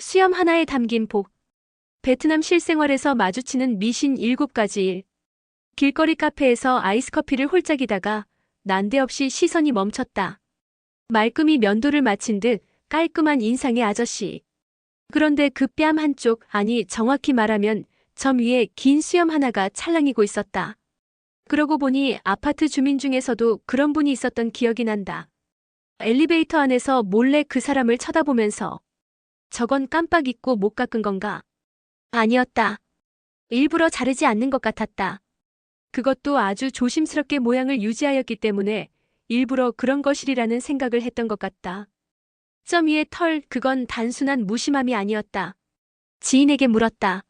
수염 하나에 담긴 복. 베트남 실생활에서 마주치는 미신 7가지 일. 길거리 카페에서 아이스커피를 홀짝이다가 난데없이 시선이 멈췄다. 말끔히 면도를 마친 듯 깔끔한 인상의 아저씨. 그런데 그 뺨 한쪽, 아니 정확히 말하면 점 위에 긴 수염 하나가 찰랑이고 있었다. 그러고 보니 아파트 주민 중에서도 그런 분이 있었던 기억이 난다. 엘리베이터 안에서 몰래 그 사람을 쳐다보면서 저건 깜빡 잊고 못 깎은 건가? 아니었다. 일부러 자르지 않는 것 같았다. 그것도 아주 조심스럽게 모양을 유지하였기 때문에 일부러 그런 것이리라는 생각을 했던 것 같다. 점 위의 털, 그건 단순한 무심함이 아니었다. 지인에게 물었다.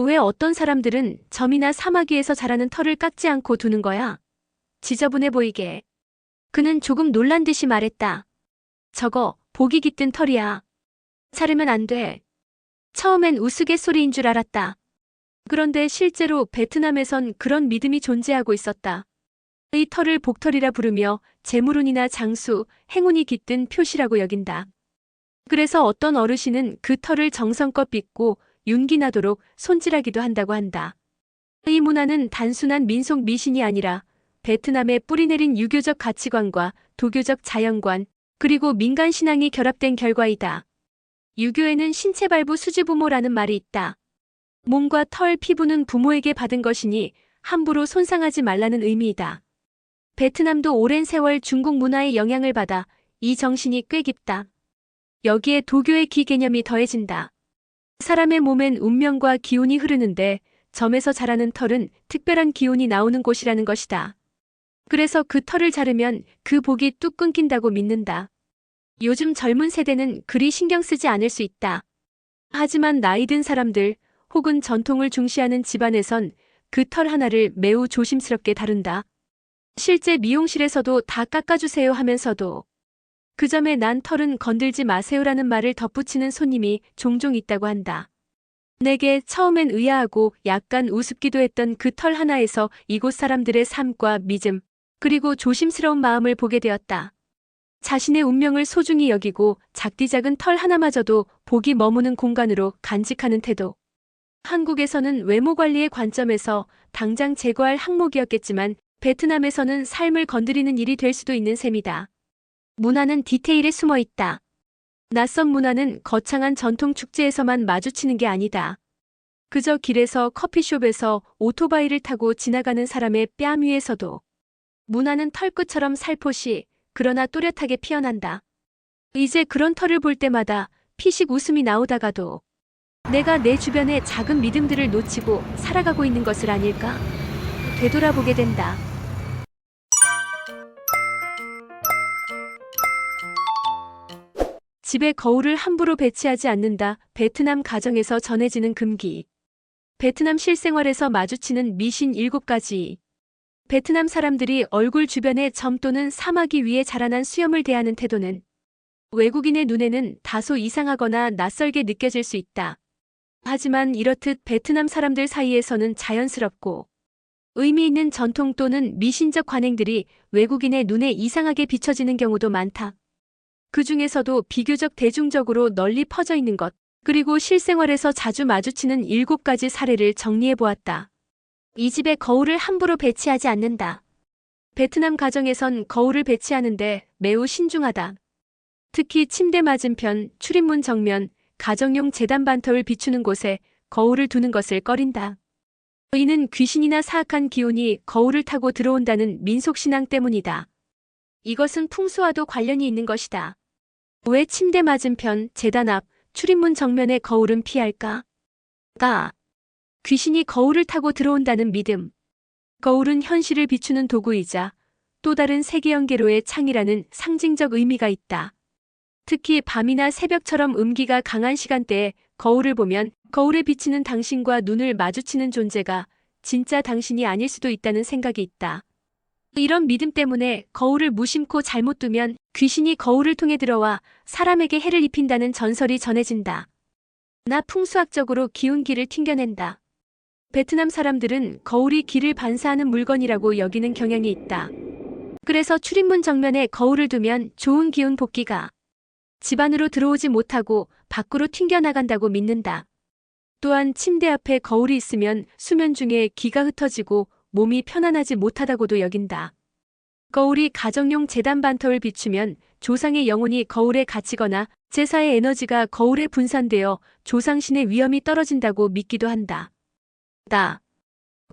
왜 어떤 사람들은 점이나 사막 위에서 자라는 털을 깎지 않고 두는 거야? 지저분해 보이게. 그는 조금 놀란 듯이 말했다. 저거, 보기 깃든 털이야. 자르면 안 돼. 처음엔 우스갯소리인 줄 알았다. 그런데 실제로 베트남에선 그런 믿음이 존재하고 있었다. 이 털을 복털이라 부르며 재물운이나 장수, 행운이 깃든 표시라고 여긴다. 그래서 어떤 어르신은 그 털을 정성껏 빗고 윤기 나도록 손질하기도 한다고 한다. 이 문화는 단순한 민속 미신이 아니라 베트남의 뿌리내린 유교적 가치관과 도교적 자연관, 그리고 민간 신앙이 결합된 결과이다. 유교에는 신체발부 수지부모라는 말이 있다. 몸과 털, 피부는 부모에게 받은 것이니 함부로 손상하지 말라는 의미이다. 베트남도 오랜 세월 중국 문화의 영향을 받아 이 정신이 꽤 깊다. 여기에 도교의 기 개념이 더해진다. 사람의 몸엔 운명과 기운이 흐르는데 점에서 자라는 털은 특별한 기운이 나오는 곳이라는 것이다. 그래서 그 털을 자르면 그 복이 뚝 끊긴다고 믿는다. 요즘 젊은 세대는 그리 신경 쓰지 않을 수 있다. 하지만 나이 든 사람들 혹은 전통을 중시하는 집안에선 그 털 하나를 매우 조심스럽게 다룬다. 실제 미용실에서도 다 깎아주세요 하면서도 그 점에 난 털은 건들지 마세요라는 말을 덧붙이는 손님이 종종 있다고 한다. 내게 처음엔 의아하고 약간 우습기도 했던 그 털 하나에서 이곳 사람들의 삶과 믿음, 그리고 조심스러운 마음을 보게 되었다. 자신의 운명을 소중히 여기고 작디 작은 털 하나마저도 복이 머무는 공간으로 간직하는 태도. 한국에서는 외모 관리의 관점에서 당장 제거할 항목이었겠지만 베트남에서는 삶을 건드리는 일이 될 수도 있는 셈이다. 문화는 디테일에 숨어 있다. 낯선 문화는 거창한 전통 축제에서만 마주치는 게 아니다. 그저 길에서 커피숍에서 오토바이를 타고 지나가는 사람의 뺨 위에서도 문화는 털끝처럼 살포시 그러나 또렷하게 피어난다. 이제 그런 털을 볼 때마다 피식 웃음이 나오다가도 내가 내 주변의 작은 믿음들을 놓치고 살아가고 있는 것을 아닐까? 되돌아보게 된다. 집에 거울을 함부로 배치하지 않는다. 베트남 가정에서 전해지는 금기. 베트남 실생활에서 마주치는 미신 7가지. 베트남 사람들이 얼굴 주변에 점 또는 사마귀 위에 자라난 수염을 대하는 태도는 외국인의 눈에는 다소 이상하거나 낯설게 느껴질 수 있다. 하지만 이렇듯 베트남 사람들 사이에서는 자연스럽고 의미 있는 전통 또는 미신적 관행들이 외국인의 눈에 이상하게 비춰지는 경우도 많다. 그 중에서도 비교적 대중적으로 널리 퍼져 있는 것, 그리고 실생활에서 자주 마주치는 일곱 가지 사례를 정리해 보았다. 이 집에 거울을 함부로 배치하지 않는다. 베트남 가정에선 거울을 배치하는데 매우 신중하다. 특히 침대 맞은편, 출입문 정면, 가정용 재단 반터를 비추는 곳에 거울을 두는 것을 꺼린다. 이는 귀신이나 사악한 기운이 거울을 타고 들어온다는 민속신앙 때문이다. 이것은 풍수와도 관련이 있는 것이다. 왜 침대 맞은편, 재단 앞, 출입문 정면의 거울은 피할까? 가. 귀신이 거울을 타고 들어온다는 믿음. 거울은 현실을 비추는 도구이자 또 다른 세계 연계로의 창이라는 상징적 의미가 있다. 특히 밤이나 새벽처럼 음기가 강한 시간대에 거울을 보면 거울에 비치는 당신과 눈을 마주치는 존재가 진짜 당신이 아닐 수도 있다는 생각이 있다. 이런 믿음 때문에 거울을 무심코 잘못 두면 귀신이 거울을 통해 들어와 사람에게 해를 입힌다는 전설이 전해진다. 나 풍수학적으로 기운기를 튕겨낸다. 베트남 사람들은 거울이 길을 반사하는 물건이라고 여기는 경향이 있다. 그래서 출입문 정면에 거울을 두면 좋은 기운 복귀가 집 안으로 들어오지 못하고 밖으로 튕겨나간다고 믿는다. 또한 침대 앞에 거울이 있으면 수면 중에 기가 흩어지고 몸이 편안하지 못하다고도 여긴다. 거울이 가정용 재단 반터를 비추면 조상의 영혼이 거울에 갇히거나 제사의 에너지가 거울에 분산되어 조상신의 위험이 떨어진다고 믿기도 한다. 다.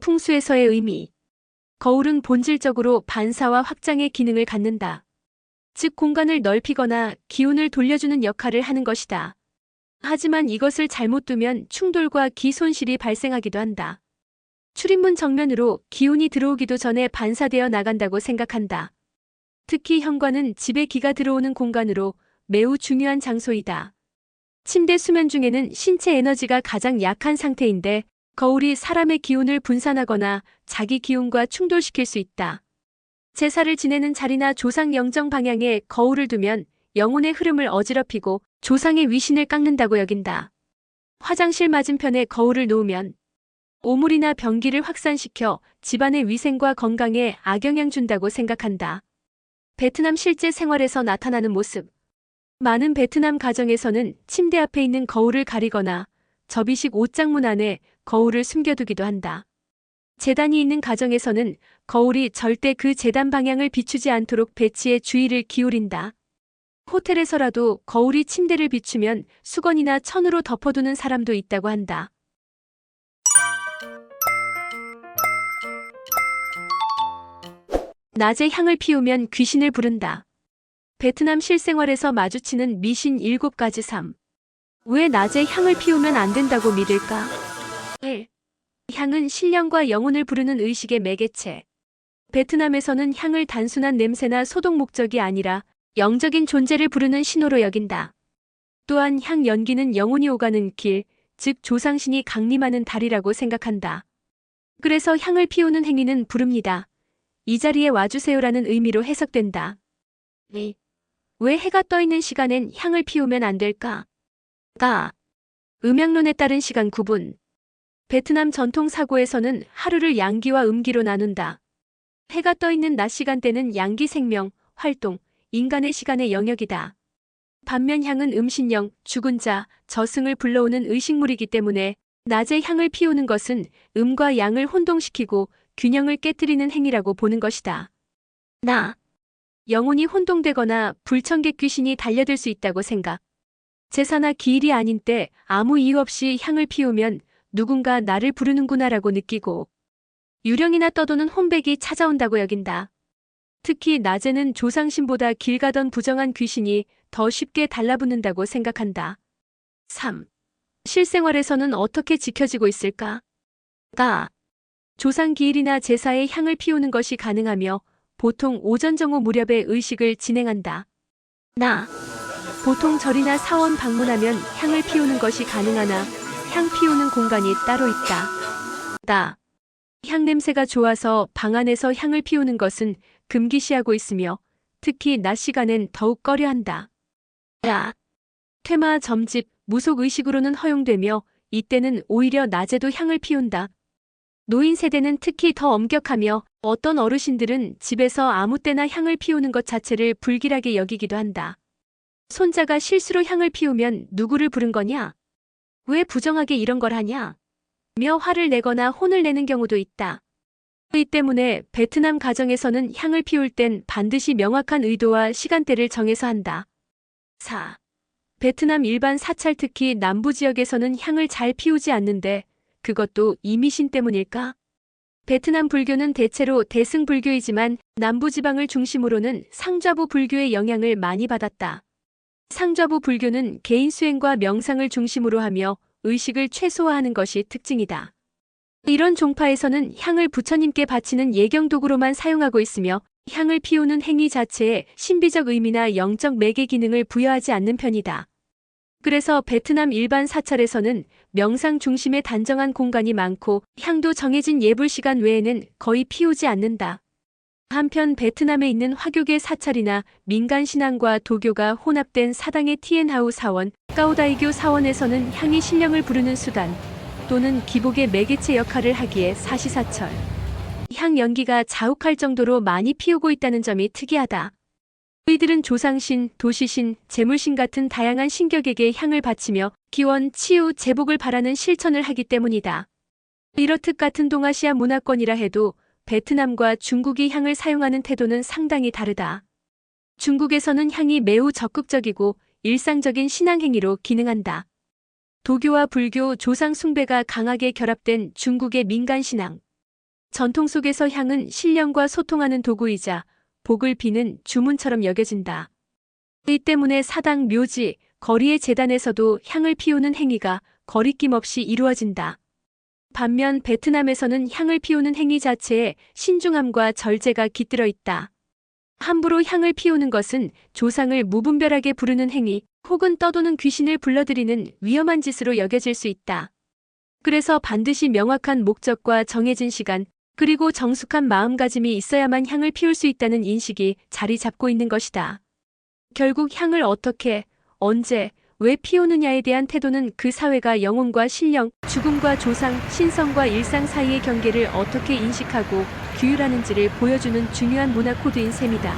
풍수에서의 의미. 거울은 본질적으로 반사와 확장의 기능을 갖는다. 즉 공간을 넓히거나 기운을 돌려주는 역할을 하는 것이다. 하지만 이것을 잘못 두면 충돌과 기 손실이 발생하기도 한다. 출입문 정면으로 기운이 들어오기도 전에 반사되어 나간다고 생각한다. 특히 현관은 집에 기가 들어오는 공간으로 매우 중요한 장소이다. 침대 수면 중에는 신체 에너지가 가장 약한 상태인데 거울이 사람의 기운을 분산하거나 자기 기운과 충돌시킬 수 있다. 제사를 지내는 자리나 조상 영정 방향에 거울을 두면 영혼의 흐름을 어지럽히고 조상의 위신을 깎는다고 여긴다. 화장실 맞은편에 거울을 놓으면 오물이나 변기를 확산시켜 집안의 위생과 건강에 악영향 준다고 생각한다. 베트남 실제 생활에서 나타나는 모습. 많은 베트남 가정에서는 침대 앞에 있는 거울을 가리거나 접이식 옷장문 안에 거울을 숨겨두기도 한다. 재단이 있는 가정에서는 거울이 절대 그 재단 방향을 비추지 않도록 배치에 주의를 기울인다. 호텔에서라도 거울이 침대를 비추면 수건이나 천으로 덮어두는 사람도 있다고 한다. 낮에 향을 피우면 귀신을 부른다. 베트남 실생활에서 마주치는 미신 7가지 삶. 왜 낮에 향을 피우면 안 된다고 믿을까? 1. 향은 신령과 영혼을 부르는 의식의 매개체. 베트남에서는 향을 단순한 냄새나 소독 목적이 아니라 영적인 존재를 부르는 신호로 여긴다. 또한 향 연기는 영혼이 오가는 길, 즉 조상신이 강림하는 달이라고 생각한다. 그래서 향을 피우는 행위는 부릅니다. 이 자리에 와주세요라는 의미로 해석된다. 2. 왜 해가 떠 있는 시간엔 향을 피우면 안 될까? 가. 음양론에 따른 시간 구분. 베트남 전통 사고에서는 하루를 양기와 음기로 나눈다. 해가 떠 있는 낮 시간대는 양기 생명, 활동, 인간의 시간의 영역이다. 반면 향은 음신령, 죽은 자, 저승을 불러오는 의식물이기 때문에 낮에 향을 피우는 것은 음과 양을 혼동시키고 균형을 깨뜨리는 행위라고 보는 것이다. 나. 영혼이 혼동되거나 불청객 귀신이 달려들 수 있다고 생각. 제사나 기일이 아닌 때 아무 이유 없이 향을 피우면 누군가 나를 부르는구나라고 느끼고 유령이나 떠도는 혼백이 찾아온다고 여긴다. 특히 낮에는 조상신보다 길 가던 부정한 귀신이 더 쉽게 달라붙는다고 생각한다. 3. 실생활에서는 어떻게 지켜지고 있을까? 가. 조상 기일이나 제사에 향을 피우는 것이 가능하며 보통 오전 정오 무렵에 의식을 진행한다. 나. 보통 절이나 사원 방문하면 향을 피우는 것이 가능하나 향 피우는 공간이 따로 있다. 나. 향 냄새가 좋아서 방 안에서 향을 피우는 것은 금기시하고 있으며 특히 낮 시간엔 더욱 꺼려한다. 야. 퇴마, 점집, 무속 의식으로는 허용되며 이때는 오히려 낮에도 향을 피운다. 노인 세대는 특히 더 엄격하며 어떤 어르신들은 집에서 아무 때나 향을 피우는 것 자체를 불길하게 여기기도 한다. 손자가 실수로 향을 피우면 누구를 부른 거냐? 왜 부정하게 이런 걸 하냐? 며 화를 내거나 혼을 내는 경우도 있다. 이 때문에 베트남 가정에서는 향을 피울 땐 반드시 명확한 의도와 시간대를 정해서 한다. 4. 베트남 일반 사찰 특히 남부 지역에서는 향을 잘 피우지 않는데 그것도 이미신 때문일까? 베트남 불교는 대체로 대승 불교이지만 남부 지방을 중심으로는 상좌부 불교의 영향을 많이 받았다. 상좌부 불교는 개인 수행과 명상을 중심으로 하며 의식을 최소화하는 것이 특징이다. 이런 종파에서는 향을 부처님께 바치는 예경 도구로만 사용하고 있으며 향을 피우는 행위 자체에 신비적 의미나 영적 매개 기능을 부여하지 않는 편이다. 그래서 베트남 일반 사찰에서는 명상 중심의 단정한 공간이 많고 향도 정해진 예불 시간 외에는 거의 피우지 않는다. 한편 베트남에 있는 화교계 사찰이나 민간 신앙과 도교가 혼합된 사당의 티엔하우 사원, 까오다이교 사원에서는 향이 신령을 부르는 수단 또는 기복의 매개체 역할을 하기에 사시사철. 향 연기가 자욱할 정도로 많이 피우고 있다는 점이 특이하다. 이들은 조상신, 도시신, 재물신 같은 다양한 신격에게 향을 바치며 기원, 치유, 제복을 바라는 실천을 하기 때문이다. 이렇듯 같은 동아시아 문화권이라 해도 베트남과 중국이 향을 사용하는 태도는 상당히 다르다. 중국에서는 향이 매우 적극적이고 일상적인 신앙행위로 기능한다. 도교와 불교, 조상 숭배가 강하게 결합된 중국의 민간 신앙. 전통 속에서 향은 신령과 소통하는 도구이자 복을 비는 주문처럼 여겨진다. 이 때문에 사당, 묘지, 거리의 재단에서도 향을 피우는 행위가 거리낌 없이 이루어진다. 반면 베트남에서는 향을 피우는 행위 자체에 신중함과 절제가 깃들어 있다. 함부로 향을 피우는 것은 조상을 무분별하게 부르는 행위 혹은 떠도는 귀신을 불러들이는 위험한 짓으로 여겨질 수 있다. 그래서 반드시 명확한 목적과 정해진 시간, 그리고 정숙한 마음가짐이 있어야만 향을 피울 수 있다는 인식이 자리 잡고 있는 것이다. 결국 향을 어떻게, 언제, 왜 피우느냐에 대한 태도는 그 사회가 영혼과 신령, 죽음과 조상, 신성과 일상 사이의 경계를 어떻게 인식하고 규율하는지를 보여주는 중요한 문화 코드인 셈이다.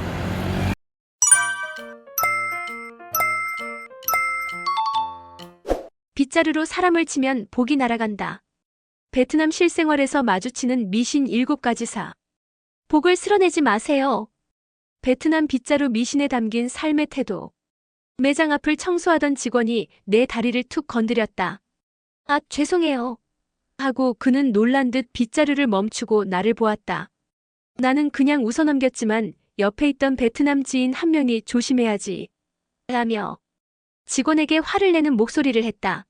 빗자루로 사람을 치면 복이 날아간다. 베트남 실생활에서 마주치는 미신 일곱 가지 사. 복을 쓸어내지 마세요. 베트남 빗자루 미신에 담긴 삶의 태도. 매장 앞을 청소하던 직원이 내 다리를 툭 건드렸다. 아, 죄송해요. 하고 그는 놀란 듯 빗자루를 멈추고 나를 보았다. 나는 그냥 웃어넘겼지만 옆에 있던 베트남 지인 한 명이 조심해야지. 라며 직원에게 화를 내는 목소리를 했다.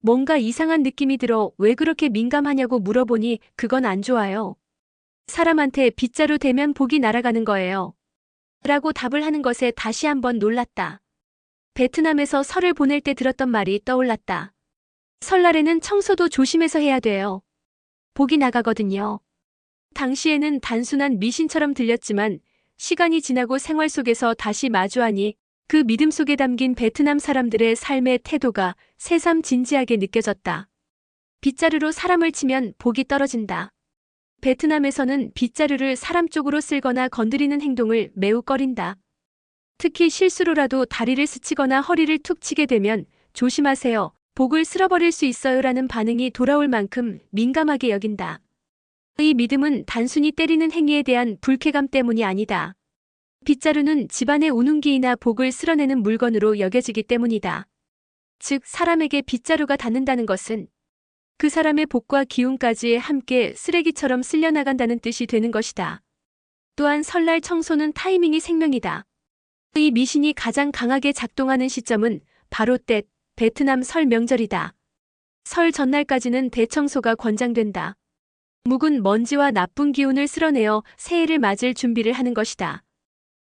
뭔가 이상한 느낌이 들어 왜 그렇게 민감하냐고 물어보니 그건 안 좋아요. 사람한테 빗자루 대면 복이 날아가는 거예요. 라고 답을 하는 것에 다시 한번 놀랐다. 베트남에서 설을 보낼 때 들었던 말이 떠올랐다. 설날에는 청소도 조심해서 해야 돼요. 복이 나가거든요. 당시에는 단순한 미신처럼 들렸지만 시간이 지나고 생활 속에서 다시 마주하니 그 믿음 속에 담긴 베트남 사람들의 삶의 태도가 새삼 진지하게 느껴졌다. 빗자루로 사람을 치면 복이 떨어진다. 베트남에서는 빗자루를 사람 쪽으로 쓸거나 건드리는 행동을 매우 꺼린다. 특히 실수로라도 다리를 스치거나 허리를 툭 치게 되면 조심하세요. 복을 쓸어버릴 수 있어요라는 반응이 돌아올 만큼 민감하게 여긴다. 이 믿음은 단순히 때리는 행위에 대한 불쾌감 때문이 아니다. 빗자루는 집안의 운운기이나 복을 쓸어내는 물건으로 여겨지기 때문이다. 즉, 사람에게 빗자루가 닿는다는 것은 그 사람의 복과 기운까지 함께 쓰레기처럼 쓸려나간다는 뜻이 되는 것이다. 또한 설날 청소는 타이밍이 생명이다. 이 미신이 가장 강하게 작동하는 시점은 바로 때 베트남 설 명절이다. 설 전날까지는 대청소가 권장된다. 묵은 먼지와 나쁜 기운을 쓸어내어 새해를 맞을 준비를 하는 것이다.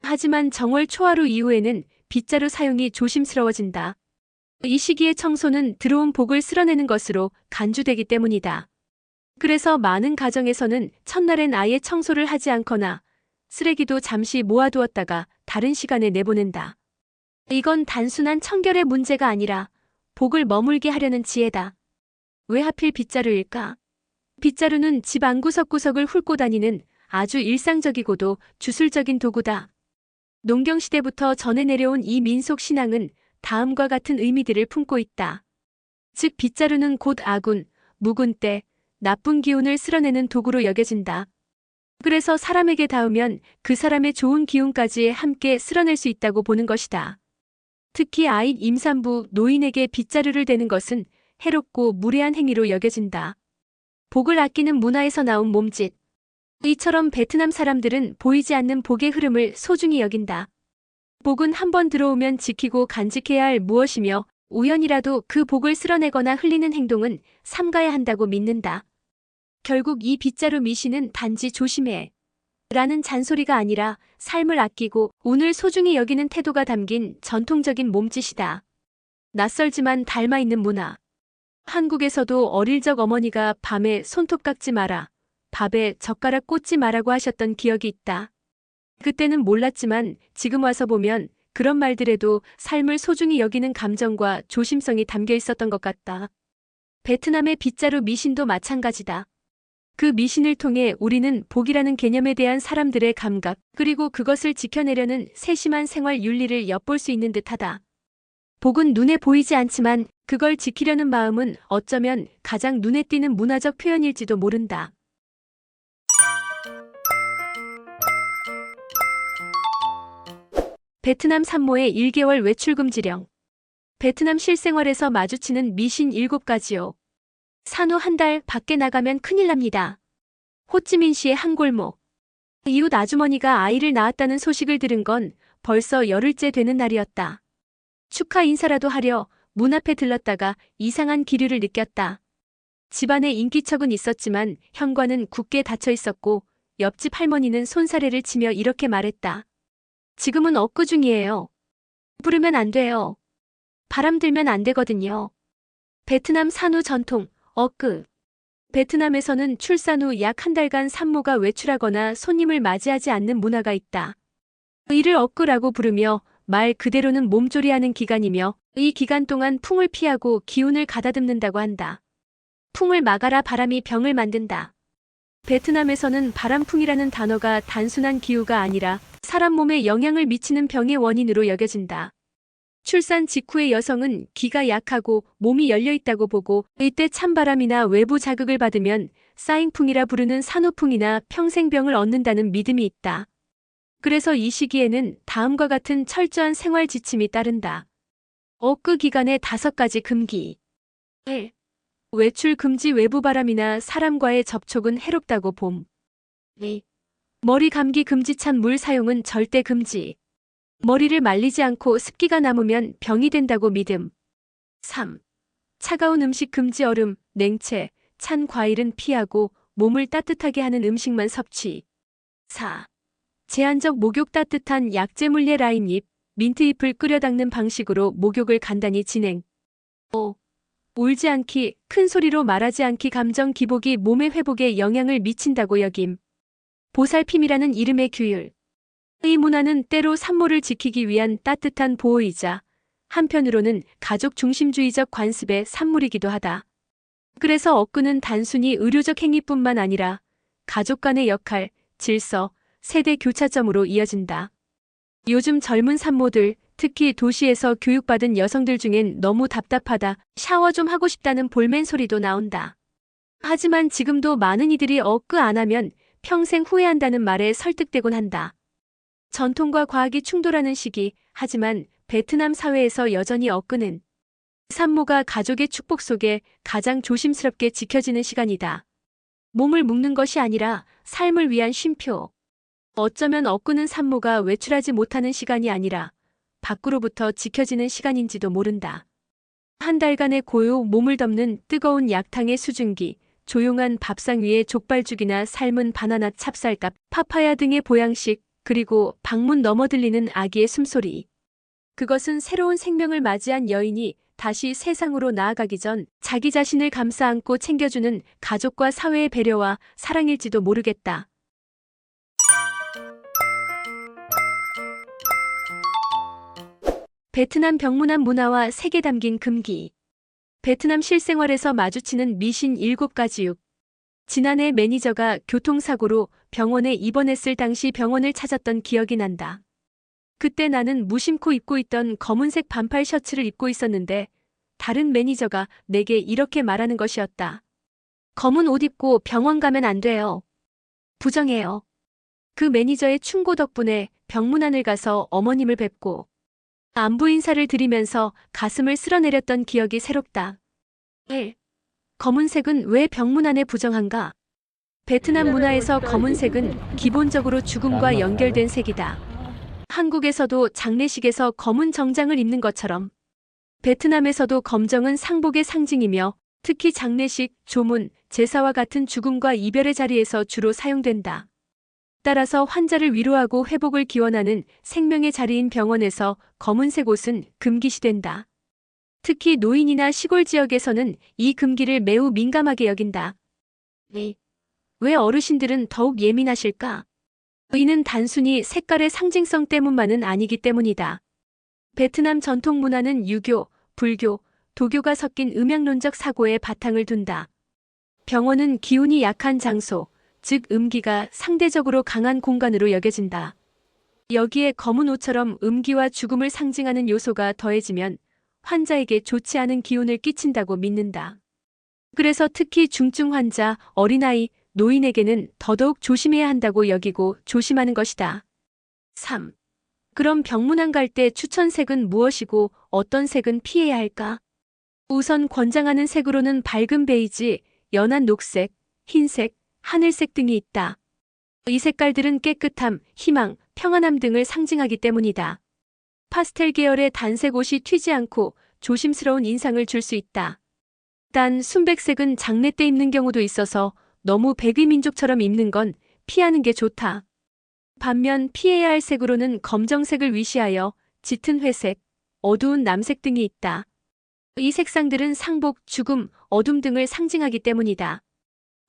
하지만 정월 초하루 이후에는 빗자루 사용이 조심스러워진다. 이 시기의 청소는 들어온 복을 쓸어내는 것으로 간주되기 때문이다. 그래서 많은 가정에서는 첫날엔 아예 청소를 하지 않거나 쓰레기도 잠시 모아두었다가 다른 시간에 내보낸다. 이건 단순한 청결의 문제가 아니라 복을 머물게 하려는 지혜다. 왜 하필 빗자루일까? 빗자루는 집 안구석구석을 훑고 다니는 아주 일상적이고도 주술적인 도구다. 농경시대부터 전해 내려온 이 민속 신앙은 다음과 같은 의미들을 품고 있다. 즉, 빗자루는 곧 아군, 묵은 때, 나쁜 기운을 쓸어내는 도구로 여겨진다. 그래서 사람에게 닿으면 그 사람의 좋은 기운까지 함께 쓸어낼 수 있다고 보는 것이다. 특히 아인 임산부, 노인에게 빗자루를 대는 것은 해롭고 무례한 행위로 여겨진다. 복을 아끼는 문화에서 나온 몸짓. 이처럼 베트남 사람들은 보이지 않는 복의 흐름을 소중히 여긴다. 복은 한 번 들어오면 지키고 간직해야 할 무엇이며 우연이라도 그 복을 쓸어내거나 흘리는 행동은 삼가야 한다고 믿는다. 결국 이 빗자루 미신은 단지 조심해. 라는 잔소리가 아니라 삶을 아끼고 운을 소중히 여기는 태도가 담긴 전통적인 몸짓이다. 낯설지만 닮아 있는 문화. 한국에서도 어릴 적 어머니가 밤에 손톱 깎지 마라, 밥에 젓가락 꽂지 마라고 하셨던 기억이 있다. 그때는 몰랐지만 지금 와서 보면 그런 말들에도 삶을 소중히 여기는 감정과 조심성이 담겨 있었던 것 같다. 베트남의 빗자루 미신도 마찬가지다. 그 미신을 통해 우리는 복이라는 개념에 대한 사람들의 감각, 그리고 그것을 지켜내려는 세심한 생활 윤리를 엿볼 수 있는 듯하다. 복은 눈에 보이지 않지만 그걸 지키려는 마음은 어쩌면 가장 눈에 띄는 문화적 표현일지도 모른다. 베트남 산모의 1개월 외출 금지령. 베트남 실생활에서 마주치는 미신 7가지요. 산후 한 달 밖에 나가면 큰일 납니다. 호찌민시의 한 골목. 이웃 아주머니가 아이를 낳았다는 소식을 들은 건 벌써 열흘째 되는 날이었다. 축하 인사라도 하려 문 앞에 들렀다가 이상한 기류를 느꼈다. 집안에 인기척은 있었지만 현관은 굳게 닫혀 있었고 옆집 할머니는 손사래를 치며 이렇게 말했다. 지금은 업구 중이에요. 부르면 안 돼요. 바람 들면 안 되거든요. 베트남 산후 전통, 어끄. 베트남에서는 출산 후 약 한 달간 산모가 외출하거나 손님을 맞이하지 않는 문화가 있다. 이를 어끄라고 부르며 말 그대로는 몸조리하는 기간이며 이 기간 동안 풍을 피하고 기운을 가다듬는다고 한다. 풍을 막아라 바람이 병을 만든다. 베트남에서는 바람풍이라는 단어가 단순한 기후가 아니라 사람 몸에 영향을 미치는 병의 원인으로 여겨진다. 출산 직후의 여성은 기가 약하고 몸이 열려 있다고 보고 이때 찬바람이나 외부 자극을 받으면 사잉풍이라 부르는 산후풍이나 평생병을 얻는다는 믿음이 있다. 그래서 이 시기에는 다음과 같은 철저한 생활 지침이 따른다. 어그 기간의 다섯 가지 금기. 1. 외출 금지 외부 바람이나 사람과의 접촉은 해롭다고 봄. 2. 머리 감기 금지 찬 물 사용은 절대 금지. 머리를 말리지 않고 습기가 남으면 병이 된다고 믿음. 3. 차가운 음식 금지 얼음, 냉채, 찬 과일은 피하고 몸을 따뜻하게 하는 음식만 섭취. 4. 제한적 목욕 따뜻한 약재 물레 라임잎, 민트잎을 끓여 닦는 방식으로 목욕을 간단히 진행. 5. 울지 않기, 큰 소리로 말하지 않기 감정 기복이 몸의 회복에 영향을 미친다고 여김. 보살핌이라는 이름의 규율. 이 문화는 때로 산모를 지키기 위한 따뜻한 보호이자 한편으로는 가족 중심주의적 관습의 산물이기도 하다. 그래서 억구는 단순히 의료적 행위뿐만 아니라 가족 간의 역할, 질서, 세대 교차점으로 이어진다. 요즘 젊은 산모들, 특히 도시에서 교육받은 여성들 중엔 너무 답답하다, 샤워 좀 하고 싶다는 볼멘 소리도 나온다. 하지만 지금도 많은 이들이 억구 안 하면 평생 후회한다는 말에 설득되곤 한다. 전통과 과학이 충돌하는 시기, 하지만 베트남 사회에서 여전히 억구는 산모가 가족의 축복 속에 가장 조심스럽게 지켜지는 시간이다. 몸을 묶는 것이 아니라 삶을 위한 쉼표. 어쩌면 억구는 산모가 외출하지 못하는 시간이 아니라 밖으로부터 지켜지는 시간인지도 모른다. 한 달간의 고요 몸을 덮는 뜨거운 약탕의 수증기, 조용한 밥상 위에 족발죽이나 삶은 바나나 찹쌀값, 파파야 등의 보양식, 그리고 방문 넘어 들리는 아기의 숨소리. 그것은 새로운 생명을 맞이한 여인이 다시 세상으로 나아가기 전 자기 자신을 감싸 안고 챙겨주는 가족과 사회의 배려와 사랑일지도 모르겠다. 베트남 병문안 문화와 색에 담긴 금기. 베트남 실생활에서 마주치는 미신 7가지 6. 지난해 매니저가 교통사고로 병원에 입원했을 당시 병원을 찾았던 기억이 난다. 그때 나는 무심코 입고 있던 검은색 반팔 셔츠를 입고 있었는데 다른 매니저가 내게 이렇게 말하는 것이었다. 검은 옷 입고 병원 가면 안 돼요. 부정해요. 그 매니저의 충고 덕분에 병문안을 가서 어머님을 뵙고 안부 인사를 드리면서 가슴을 쓸어내렸던 기억이 새롭다. 1. 검은색은 왜 병문안에 부정한가? 베트남 문화에서 검은색은 기본적으로 죽음과 연결된 색이다. 한국에서도 장례식에서 검은 정장을 입는 것처럼 베트남에서도 검정은 상복의 상징이며 특히 장례식, 조문, 제사와 같은 죽음과 이별의 자리에서 주로 사용된다. 따라서 환자를 위로하고 회복을 기원하는 생명의 자리인 병원에서 검은색 옷은 금기시된다. 특히 노인이나 시골 지역에서는 이 금기를 매우 민감하게 여긴다. 네. 왜 어르신들은 더욱 예민하실까? 이는 단순히 색깔의 상징성 때문만은 아니기 때문이다. 베트남 전통 문화는 유교, 불교, 도교가 섞인 음양론적 사고에 바탕을 둔다. 병원은 기운이 약한 장소, 즉 음기가 상대적으로 강한 공간으로 여겨진다. 여기에 검은 옷처럼 음기와 죽음을 상징하는 요소가 더해지면 환자에게 좋지 않은 기운을 끼친다고 믿는다. 그래서 특히 중증 환자, 어린아이, 노인에게는 더더욱 조심해야 한다고 여기고 조심하는 것이다. 3. 그럼 병문안 갈 때 추천색은 무엇이고 어떤 색은 피해야 할까? 우선 권장하는 색으로는 밝은 베이지, 연한 녹색, 흰색, 하늘색 등이 있다. 이 색깔들은 깨끗함, 희망, 평안함 등을 상징하기 때문이다. 파스텔 계열의 단색 옷이 튀지 않고 조심스러운 인상을 줄 수 있다. 단 순백색은 장례 때 입는 경우도 있어서 너무 백의 민족처럼 입는 건 피하는 게 좋다. 반면 피해야 할 색으로는 검정색을 위시하여 짙은 회색, 어두운 남색 등이 있다. 이 색상들은 상복, 죽음, 어둠 등을 상징하기 때문이다.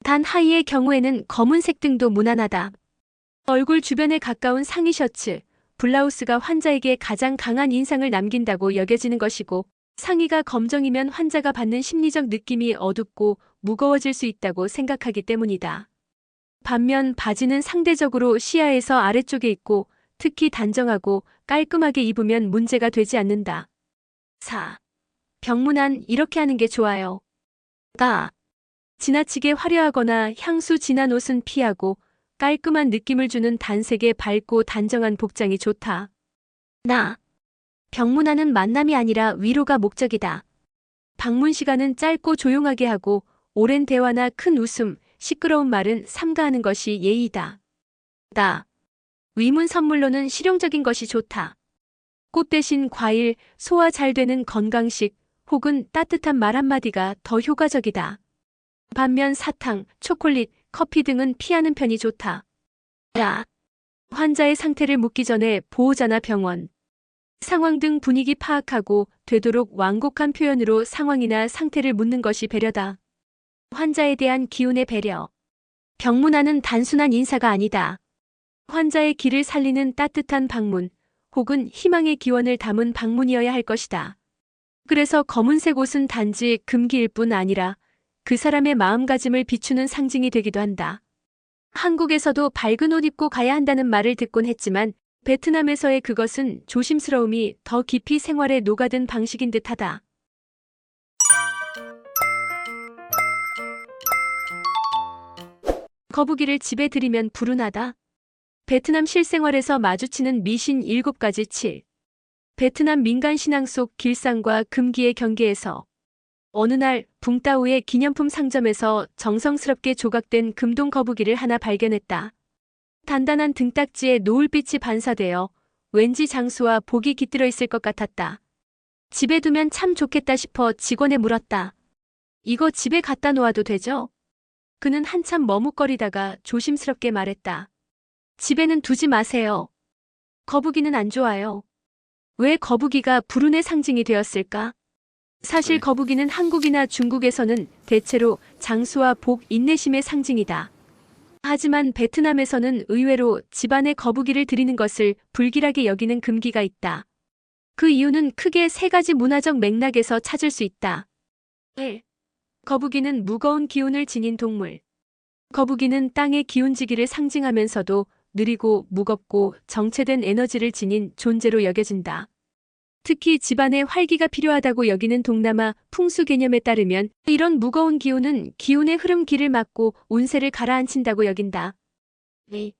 단 하이의 경우에는 검은색 등도 무난하다. 얼굴 주변에 가까운 상의 셔츠, 블라우스가 환자에게 가장 강한 인상을 남긴다고 여겨지는 것이고, 상의가 검정이면 환자가 받는 심리적 느낌이 어둡고 무거워질 수 있다고 생각하기 때문이다. 반면 바지는 상대적으로 시야에서 아래쪽에 있고 특히 단정하고 깔끔하게 입으면 문제가 되지 않는다. 4. 병문안 이렇게 하는 게 좋아요. 가. 지나치게 화려하거나 향수 진한 옷은 피하고 깔끔한 느낌을 주는 단색의 밝고 단정한 복장이 좋다. 나. 병문안은 만남이 아니라 위로가 목적이다. 방문 시간은 짧고 조용하게 하고 오랜 대화나 큰 웃음, 시끄러운 말은 삼가하는 것이 예의다. 나. 위문 선물로는 실용적인 것이 좋다. 꽃 대신 과일, 소화 잘 되는 건강식 혹은 따뜻한 말 한마디가 더 효과적이다. 반면 사탕, 초콜릿, 커피 등은 피하는 편이 좋다. 야. 환자의 상태를 묻기 전에 보호자나 병원, 상황 등 분위기 파악하고 되도록 완곡한 표현으로 상황이나 상태를 묻는 것이 배려다. 환자에 대한 기운의 배려. 병문안은 단순한 인사가 아니다. 환자의 길을 살리는 따뜻한 방문, 혹은 희망의 기원을 담은 방문이어야 할 것이다. 그래서 검은색 옷은 단지 금기일 뿐 아니라 그 사람의 마음가짐을 비추는 상징이 되기도 한다. 한국에서도 밝은 옷 입고 가야 한다는 말을 듣곤 했지만 베트남에서의 그것은 조심스러움이 더 깊이 생활에 녹아든 방식인 듯하다. 거북이를 집에 들이면 불운하다. 베트남 실생활에서 마주치는 미신 7가지 7. 베트남 민간 신앙 속 길상과 금기의 경계에서 어느 날 붕따오의 기념품 상점에서 정성스럽게 조각된 금동 거북이를 하나 발견했다. 단단한 등딱지에 노을빛이 반사되어 왠지 장수와 복이 깃들어 있을 것 같았다. 집에 두면 참 좋겠다 싶어 직원에 물었다. 이거 집에 갖다 놓아도 되죠? 그는 한참 머뭇거리다가 조심스럽게 말했다. 집에는 두지 마세요. 거북이는 안 좋아요. 왜 거북이가 불운의 상징이 되었을까? 사실 거북이는 한국이나 중국에서는 대체로 장수와 복, 인내심의 상징이다. 하지만 베트남에서는 의외로 집안에 거북이를 들이는 것을 불길하게 여기는 금기가 있다. 그 이유는 크게 세 가지 문화적 맥락에서 찾을 수 있다. 1. 거북이는 무거운 기운을 지닌 동물. 거북이는 땅의 기운지기를 상징하면서도 느리고 무겁고 정체된 에너지를 지닌 존재로 여겨진다. 특히 집안에 활기가 필요하다고 여기는 동남아 풍수 개념에 따르면 이런 무거운 기운은 기운의 흐름 길을 막고 운세를 가라앉힌다고 여긴다. 2.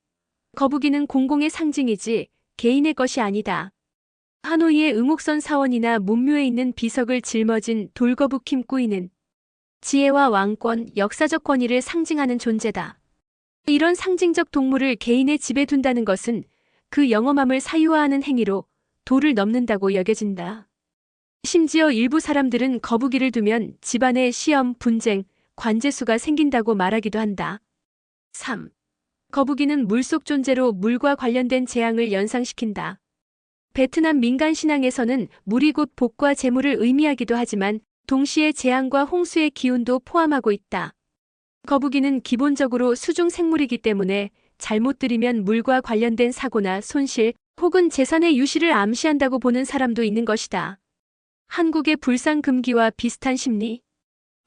거북이는 공공의 상징이지 개인의 것이 아니다. 하노이의 응옥선 사원이나 문묘에 있는 비석을 짊어진 돌거북 힘 꾸이는 지혜와 왕권, 역사적 권위를 상징하는 존재다. 이런 상징적 동물을 개인의 집에 둔다는 것은 그 영험함을 사유화하는 행위로 도를 넘는다고 여겨진다. 심지어 일부 사람들은 거북이를 두면 집안에 시험, 분쟁, 관제수가 생긴다고 말하기도 한다. 3. 거북이는 물속 존재로 물과 관련된 재앙을 연상시킨다. 베트남 민간 신앙에서는 물이 곧 복과 재물을 의미하기도 하지만 동시에 재앙과 홍수의 기운도 포함하고 있다. 거북이는 기본적으로 수중 생물이기 때문에 잘못 들이면 물과 관련된 사고나 손실 혹은 재산의 유실을 암시한다고 보는 사람도 있는 것이다. 한국의 불상금기와 비슷한 심리.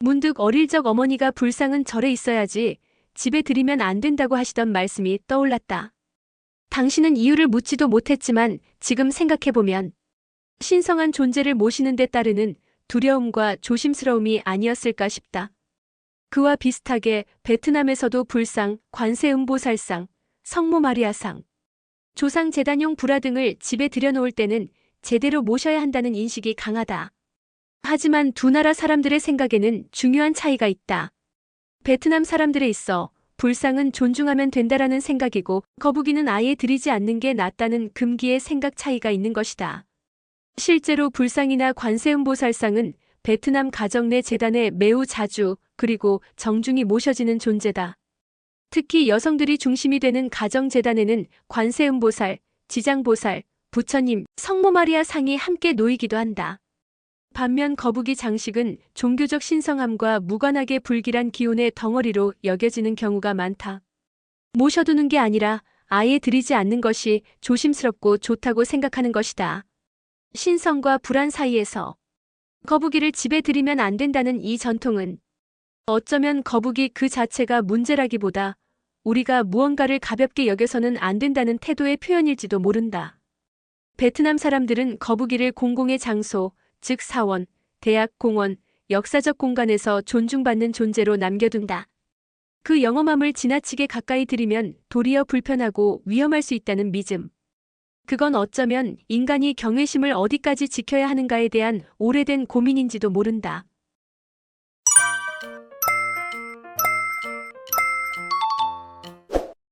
문득 어릴 적 어머니가 불상은 절에 있어야지 집에 들이면 안 된다고 하시던 말씀이 떠올랐다. 당신은 이유를 묻지도 못했지만 지금 생각해보면 신성한 존재를 모시는 데 따르는 두려움과 조심스러움이 아니었을까 싶다. 그와 비슷하게 베트남에서도 불상, 관세음보살상, 성모 마리아상, 조상 재단용 불화 등을 집에 들여놓을 때는 제대로 모셔야 한다는 인식이 강하다. 하지만 두 나라 사람들의 생각에는 중요한 차이가 있다. 베트남 사람들에 있어 불상은 존중하면 된다라는 생각이고 거북이는 아예 들이지 않는 게 낫다는 금기의 생각 차이가 있는 것이다. 실제로 불상이나 관세음보살상은 베트남 가정 내 재단에 매우 자주 그리고 정중히 모셔지는 존재다. 특히 여성들이 중심이 되는 가정 재단에는 관세음보살, 지장보살, 부처님, 성모 마리아 상이 함께 놓이기도 한다. 반면 거북이 장식은 종교적 신성함과 무관하게 불길한 기운의 덩어리로 여겨지는 경우가 많다. 모셔두는 게 아니라 아예 들이지 않는 것이 조심스럽고 좋다고 생각하는 것이다. 신성과 불안 사이에서 거북이를 집에 들이면 안 된다는 이 전통은 어쩌면 거북이 그 자체가 문제라기보다 우리가 무언가를 가볍게 여겨서는 안 된다는 태도의 표현일지도 모른다. 베트남 사람들은 거북이를 공공의 장소, 즉 사원, 대학, 공원, 역사적 공간에서 존중받는 존재로 남겨둔다. 그 영험함을 지나치게 가까이 들이면 도리어 불편하고 위험할 수 있다는 믿음. 그건 어쩌면 인간이 경외심을 어디까지 지켜야 하는가에 대한 오래된 고민인지도 모른다.